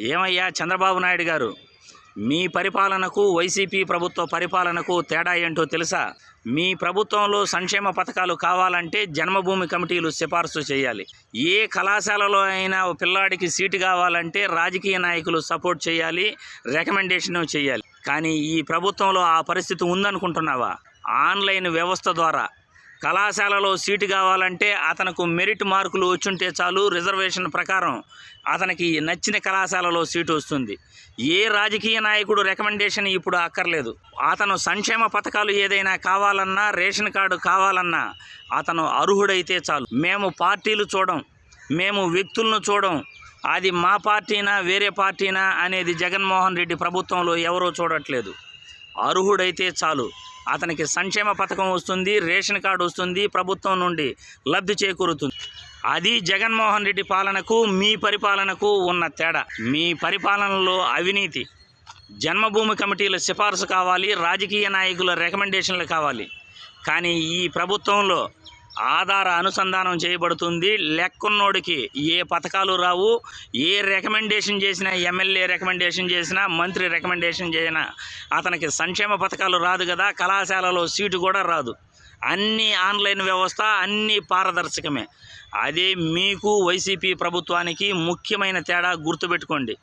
ఏమయ్యా చంద్రబాబు నాయుడు గారు? మీ పరిపాలనకు వైసీపీ ప్రభుత్వ పరిపాలనకు తేడా ఏంటో తెలుసా? మీ ప్రభుత్వంలో సంక్షేమ పథకాలు కావాలంటే జన్మభూమి కమిటీలు సిఫార్సు చేయాలి. ఏ కళాశాలలో అయినా పిల్లాడికి సీటు కావాలంటే రాజకీయ నాయకులు సపోర్ట్ చేయాలి రికమెండేషన్ చేయాలి. కానీ ఈ ప్రభుత్వంలో ఆ పరిస్థితి ఉందనుకుంటున్నావా? ఆన్లైన్ వ్యవస్థ ద్వారా కళాశాలలో సీటు కావాలంటే అతనికి మెరిట్ మార్కులు వచ్చుంటే చాలు రిజర్వేషన్ ప్రకారం అతనికి నచ్చిన కళాశాలలో సీటు వస్తుంది. ఏ రాజకీయ నాయకుడు రికమెండేషన్ ఇప్పుడు అక్కర్లేదు. అతను సంక్షేమ పథకాలు ఏదైనా కావాలన్నా రేషన్ కార్డు కావాలన్నా అతను అర్హుడైతే చాలు. మేము పార్టీలు చూడం మేము వ్యక్తులను చూడం అది మా పార్టీనా వేరే పార్టీనా అనేది జగన్మోహన్ రెడ్డి ప్రభుత్వంలో ఎవరో చూడట్లేదు. అర్హుడైతే చాలు. అతనికి సంక్షేమ పథకం వస్తుంది రేషన్ కార్డు వస్తుంది ప్రభుత్వం నుండి లబ్ధి చేకూరుతుంది. అది జగన్మోహన్ రెడ్డి పాలనకు మీ పరిపాలనకు ఉన్న తేడా. మీ పరిపాలనలో అవినీతి. జన్మభూమి కమిటీల సిఫార్సు కావాలి రాజకీయ నాయకుల రికమెండేషన్లు కావాలి. కానీ ఈ ప్రభుత్వంలో ఆధార అనుసంధానం చేయబడుతుంది. లెక్కన్నోడికి ఏ పథకాలు రావు ఏ రికమెండేషన్ చేసినా ఎమ్మెల్యే రికమెండేషన్ చేసినా మంత్రి రికమెండేషన్ చేసినా అతనికి సంక్షేమ పథకాలు రాదు కదా కళాశాలలో సీటు కూడా రాదు. అన్నీ ఆన్లైన్ వ్యవస్థ అన్నీ పారదర్శకమే. అదే మీకు వైసీపీ ప్రభుత్వానికి ముఖ్యమైన తేడా గుర్తుపెట్టుకోండి.